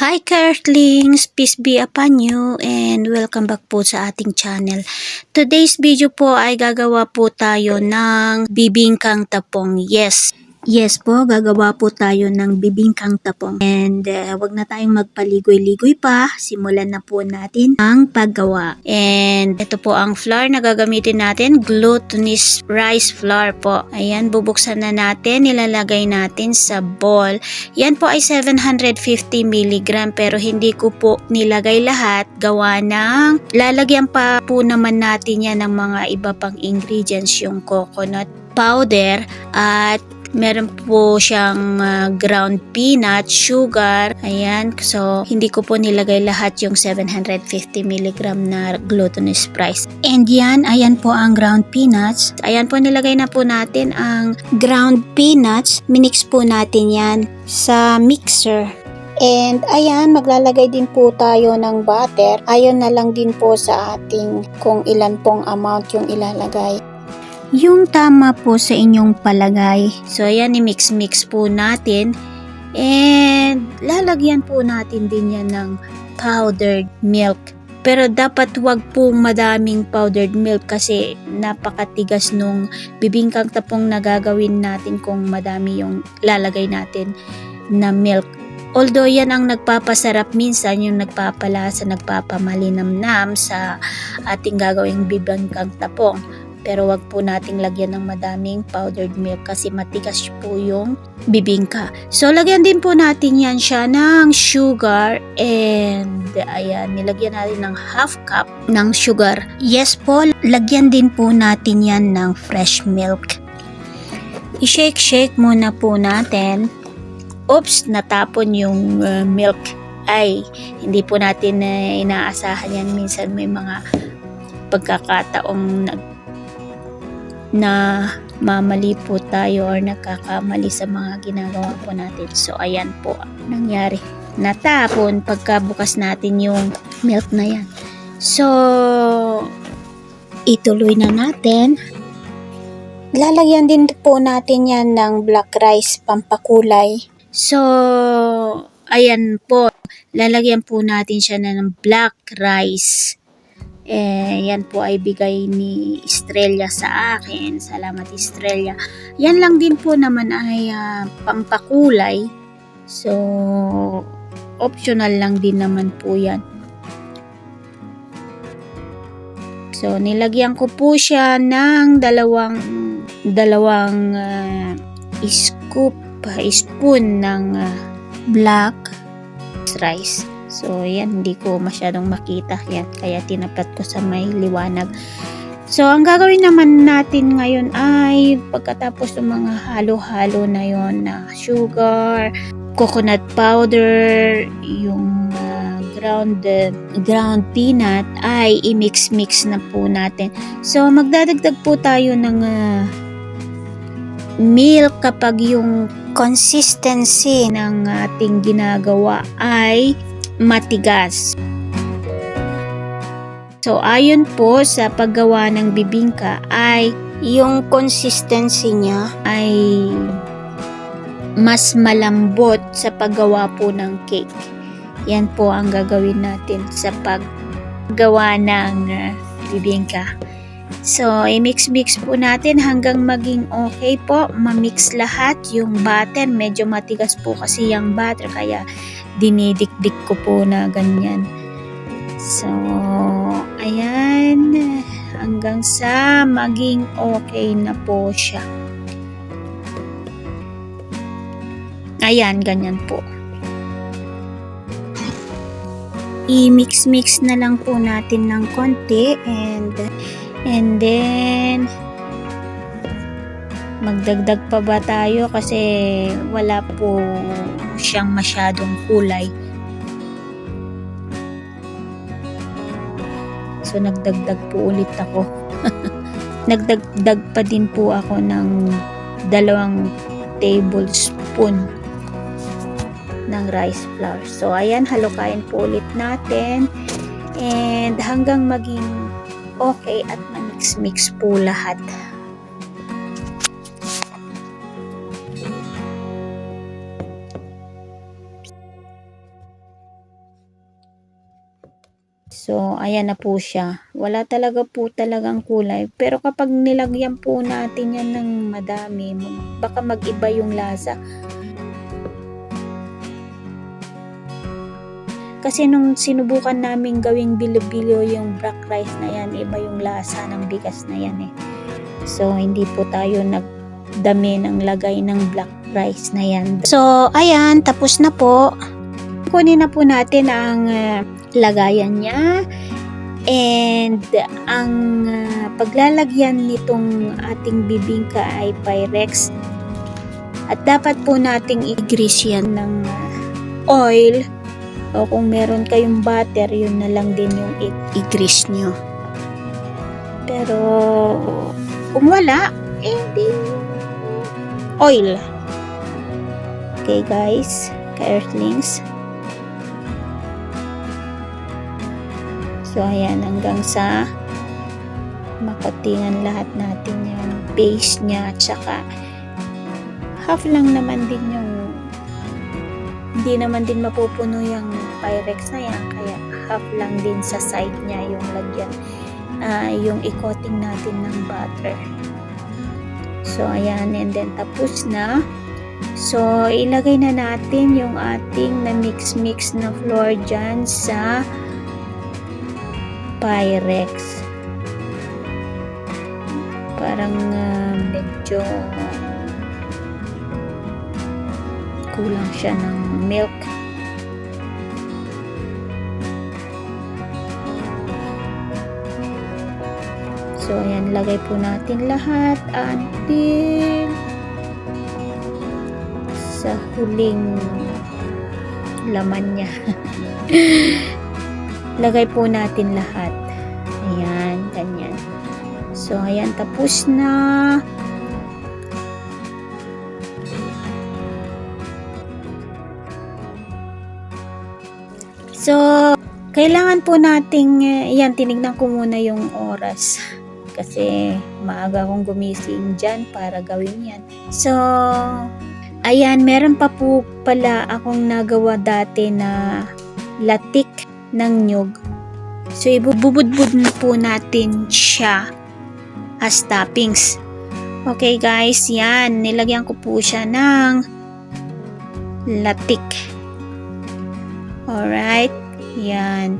Hi Kertlings! Peace be upon you and welcome back po sa ating channel. Today's video po ay gagawa po tayo ng bibingkang tapong. Yes, yes po, gagawa po tayo ng bibingkang tapong. And uh, wag na tayong magpaligoy-ligoy pa. Simulan na po natin ang paggawa. And ito po ang flour na gagamitin natin. Glutinous rice flour po. Ayan, bubuksan na natin. Nilalagay natin sa bowl. Yan po ay 750 mg pero hindi ko po nilagay lahat gawa ng lalagyan pa po naman natin yan ng mga iba pang ingredients yung coconut powder at meron po siyang ah, ground peanut, sugar, ayan. So, hindi ko po nilagay lahat yung 750 mg na glutinous rice. And yan, ayan po ang ground peanuts. Ayan po, nilagay na po natin ang ground peanuts. Minix po natin yan sa mixer. And ayan, maglalagay din po tayo ng butter. Ayon na lang din po sa ating kung ilan pong amount yung ilalagay. Yung tama po sa inyong palagay. So ayan, i-mix-mix po natin. And lalagyan po natin din yan ng powdered milk. Pero dapat wag po madaming powdered milk kasi napakatigas nung bibingkang tapong na gagawin natin kung madami yung lalagay natin na milk. Although yan ang nagpapasarap minsan, yung nagpapalasa, nagpapamalinamnam sa ating gagawing bibingkang tapong. Pero wag po nating lagyan ng madaming powdered milk kasi matigas po yung bibingka. So, lagyan din po natin yan siya ng sugar and ayan, nilagyan natin ng half cup ng sugar. Yes po, lagyan din po natin yan ng fresh milk. I-shake-shake muna po natin. Oops, natapon yung uh, milk. Ay, hindi po natin uh, inaasahan yan. Minsan may mga pagkakataong nag na mamali po tayo or nagkakamali sa mga ginagawa po natin. So, ayan po ang nangyari. Natapon pagkabukas natin yung milk na yan. So, ituloy na natin. Lalagyan din po natin yan ng black rice pampakulay. So, ayan po. Lalagyan po natin siya na ng black rice. Eh, yan po ay bigay ni Estrella sa akin. Salamat Estrella. Yan lang din po naman ay ah, pampakulay. So, optional lang din naman po yan. So, nilagyan ko po siya ng dalawang dalawang ah, scoop, spoon ng ah, black rice. So, yan, hindi ko masyadong makita yan. Kaya tinapat ko sa may liwanag. So, ang gagawin naman natin ngayon ay pagkatapos ng mga halo-halo na yon na sugar, coconut powder, yung ah, ground uh, ground peanut ay i-mix-mix na po natin. So, magdadagdag po tayo ng ah, milk kapag yung consistency ng ating ginagawa ay matigas. So, ayon po sa paggawa ng bibingka ay yung consistency niya ay mas malambot sa paggawa po ng cake. Yan po ang gagawin natin sa paggawa ng uh, bibingka. So, i-mix-mix po natin hanggang maging okay po. Ma-mix lahat yung butter. Medyo matigas po kasi yung butter kaya dinidikdik ko po na ganyan. So, ayan. Hanggang sa maging okay na po siya. Ayan, ganyan po. I-mix-mix na lang po natin ng konti and and then magdagdag pa ba tayo kasi wala po siyang masyadong kulay. So nagdagdag po ulit ako. nagdagdag pa din po ako ng dalawang tablespoon ng rice flour. So ayan, halukayin po ulit natin. And hanggang maging okay at ma-mix-mix po lahat. So, ayan na po siya. Wala talaga po talagang kulay. Pero kapag nilagyan po natin yan ng madami, baka mag-iba yung lasa. Kasi nung sinubukan namin gawing bilo-bilo yung black rice na yan, iba yung lasa ng bigas na yan eh. So, hindi po tayo nagdami ng lagay ng black rice na yan. So, ayan, tapos na po. Kunin na po natin ang uh, lagayan niya. And ang uh, paglalagyan nitong ating bibingka ay Pyrex. At dapat po nating i-grease yan ng uh, oil o kung meron kayong butter, yun na lang din yung i-grease nyo. Pero kung wala, eh oil. Okay guys, ka-earthlings. So ayan, hanggang sa makotingan lahat natin yung base niya at saka half lang naman din yung hindi naman din mapupuno yung Pyrex na yan kaya half lang din sa side niya yung lagyan uh, yung i-coating natin ng butter. So ayan and then tapos na. So ilagay na natin yung ating na mix mix na flour dyan sa Pyrex parang uh, medyo kulang siya ng milk. So, ayan, lagay po natin lahat until sa huling laman niya. lagay po natin lahat. Ayan, ganyan. So, ayan, tapos na. So, kailangan po nating, uh, yan, tinignan ko muna yung oras. Kasi maaga akong gumising dyan para gawin yan. So, ayan, meron pa po pala akong nagawa dati na latik ng nyug. So, ibubudbud po natin siya as toppings. Okay guys, yan. Nilagyan ko po siya ng latik. Alright. Yan.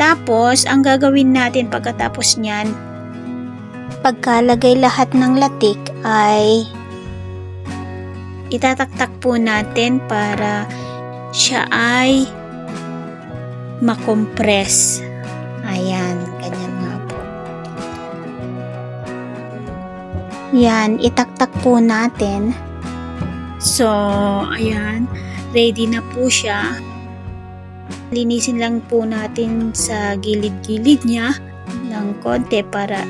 Tapos, ang gagawin natin pagkatapos niyan, pagkalagay lahat ng latik ay itataktak po natin para siya ay makompress. Ayan, ganyan nga po. Yan, itaktak po natin. So, ayan, ready na po siya. Linisin lang po natin sa gilid-gilid niya ng konti para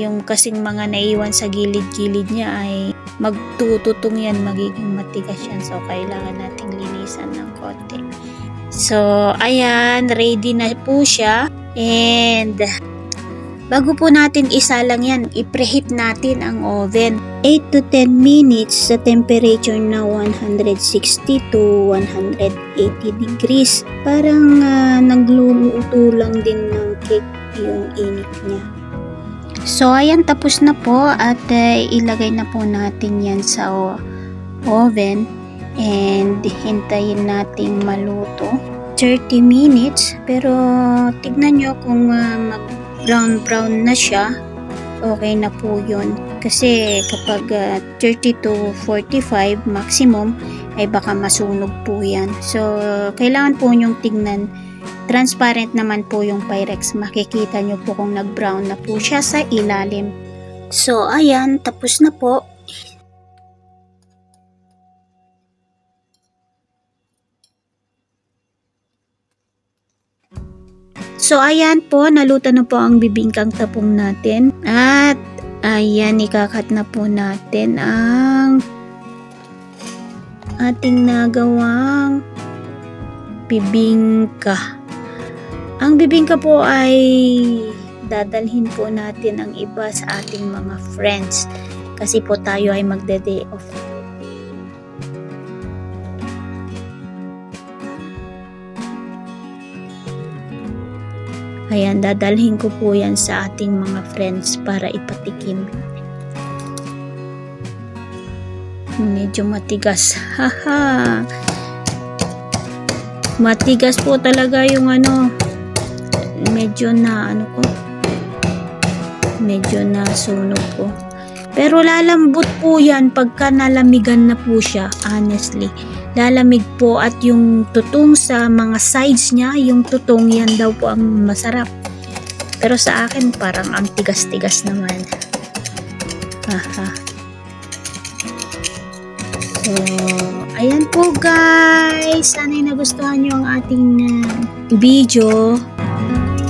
yung kasing mga naiwan sa gilid-gilid niya ay magtututong yan, magiging matigas yan. So, kailangan nating linisan ng konti. So, ayan, ready na po siya. And, bago po natin isalang yan, ipreheat natin ang oven. 8 to 10 minutes sa temperature na 160 to 180 degrees. Parang uh, nagluluto lang din ng cake yung init niya. So, ayan, tapos na po at uh, ilagay na po natin yan sa oven and hintayin nating maluto. 30 minutes pero tignan nyo kung uh, mag brown brown na siya okay na po yun. Kasi kapag uh, 30 to 45 maximum ay baka masunog po yan. So kailangan po nyong tignan transparent naman po yung pyrex makikita nyo po kung nag brown na po siya sa ilalim so ayan tapos na po So ayan po, naluto na po ang bibingkang tapong natin. At ayan, ikakat na po natin ang ating nagawang bibingka. Ang bibingka po ay dadalhin po natin ang iba sa ating mga friends kasi po tayo ay magde-day off Ayan, dadalhin ko po yan sa ating mga friends para ipatikim. Medyo matigas. Haha! matigas po talaga yung ano, Medyo na ano ko. Medyo na sunog po. Pero lalambot po yan pagka nalamigan na po siya, honestly. Lalamig po at yung tutong sa mga sides niya, yung tutong yan daw po ang masarap. Pero sa akin parang ang tigas-tigas naman. Haha. So, ayan po guys. Sana'y nagustuhan nyo ang ating uh, video. Bye.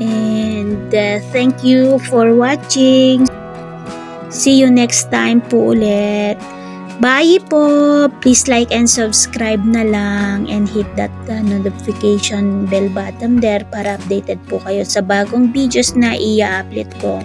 And uh, thank you for watching. See you next time po ulit. Bye po! Please like and subscribe na lang and hit that uh, notification bell button there para updated po kayo sa bagong videos na i-upload ko.